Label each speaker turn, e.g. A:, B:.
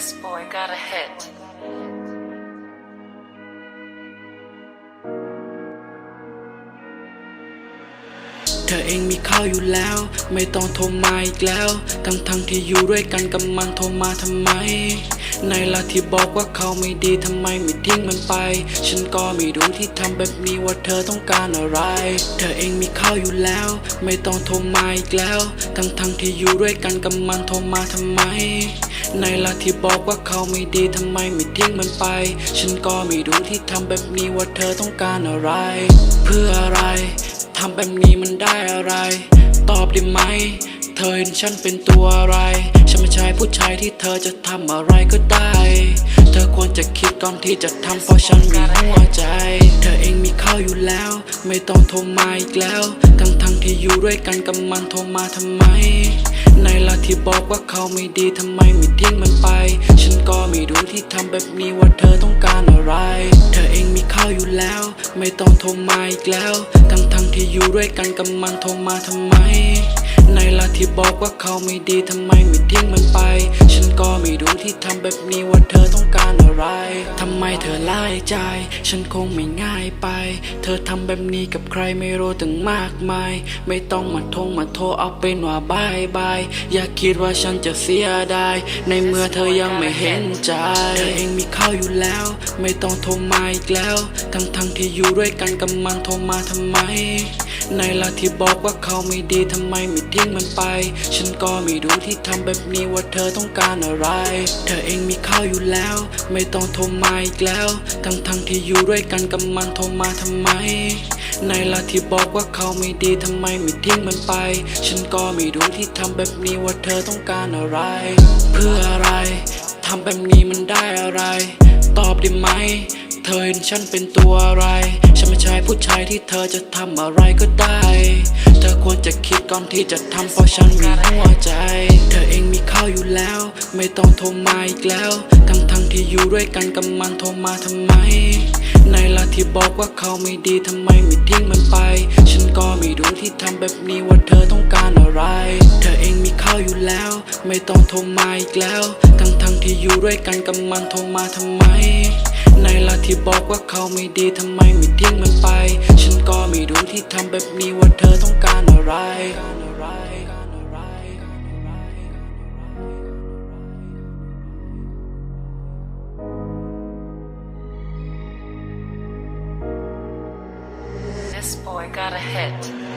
A: This boy got a hit.
B: เธอเองมีข้าวอยู่แล้ว ไม่ต้องโทรมาอีกแล้ว ทั้งทั้งที่อยู่ด้วยกันกับมันโทรมาทำไม ในละที่บอกว่าเขาไม่ดีทำไมไม่ทิ้งมันไป ฉันก็ไม่รู้ที่ทำแบบนี้ว่าเธอต้องการอะไร เธอเองมีข้าวอยู่แล้ว ไม่ต้องโทรมาอีกแล้ว ทั้งทั้งที่อยู่ด้วยกันกับมันโทรมาทำไม ในละที่บอกว่าเขาไม่ดีทำไมไม่ทิ้งมันไป ฉันก็ไม่รู้ที่ทำแบบนี้ว่าเธอต้องการอะไร เพื่ออะไรทำแบบนี้มันได้อะไร ตอบได้ไหม เธอเห็นฉันเป็นตัวอะไร ฉันไม่ใช่ผู้ชายที่เธอจะทำอะไรก็ได้ เธอควรจะคิดก่อนที่จะทำเพราะฉันมีหัวใจ เธอเองมีข้าวอยู่แล้ว ไม่ต้องโทรมาอีกแล้ว ทั้งทั้งที่อยู่ด้วยกันกับมันโทรมาทำไม ในละที่บอกว่าเขาไม่ดีทำไมไม่ทิ้งมันไป ฉันก็ไม่รู้ที่ทำแบบนี้ว่าเธอต้องการอะไร เธอเองมีข้าวอยู่แล้ว ไม่ต้องโทรมาอีกแล้ว ทั้งทั้งที่อยู่ด้วยกันกำมันโทรมาทำไมในละที่บอกว่าเขาไม่ดีทำไมไม่ทิ้งมันไป ฉันก็ไม่รู้ที่ทำแบบนี้ว่า ใจ ฉันคงไม่ง่ายไป เธอทำแบบนี้กับใครไม่รู้ถึงมากมาย ไม่ต้องมาทงมาโทรเอาเป็นว่าบายบาย อย่าคิดว่าฉันจะเสียดาย ในเมื่อเธอยังไม่เห็นใจ เธอเองมีข้าวอยู่แล้ว ไม่ต้องโทรมาอีกแล้ว ทั้งทั้งที่อยู่ด้วยกันกับมันโทรมาทำไม ในละที่บอกว่าเขาไม่ดีทำไมไม่ทิ้งมันไป ฉันก็ไม่รู้ที่ทำแบบนี้ว่าเธอต้องการอะไร เธอเองมีข้าวอยู่แล้ว ไม่ต้องโทรมาอีกแล้ว ทั้งทั้งๆที่อยู่ด้วยกันกับมันโทรมาทำไมในละที่บอกว่าเขาไม่ดีทำไมไม่ทิ้งมันไป ฉันก็ไม่รู้ที่ทำแบบนี้ว่าเธอต้องการอะไร เพื่ออะไรทำแบบนี้มันได้อะไร ตอบได้ไหม เธอเห็นฉันเป็นตัวอะไร ฉันไม่ใช่ผู้ชายที่เธอจะทำอะไรก็ได้ เธอควรจะคิดก่อนที่จะทำเพราะฉันมีหัวใจ เธอเองมีข้าวอยู่แล้ว ไม่ต้องโทรมาอีกแล้ว ทั้งทั้งที่อยู่ด้วยกันกับมันโทรมาทำไม ในละที่บอกว่าเขาไม่ดีทำไมไม่ทิ้งมันไป ฉันก็ไม่รู้ที่ทำแบบนี้ว่าเธอต้องการอะไร เธอเองมีข้าวอยู่แล้ว ไม่ต้องโทรมาอีกแล้ว ทั้งทั้งที่อยู่ด้วยกันกับมันโทรมาทำไม ที่บอกว่าเขาไม่ดีทำไมไม่ทิ้งมันไป ฉันก็ไม่รู้ที่ทำแบบนี้ว่าเธอต้องการอะไร This boy.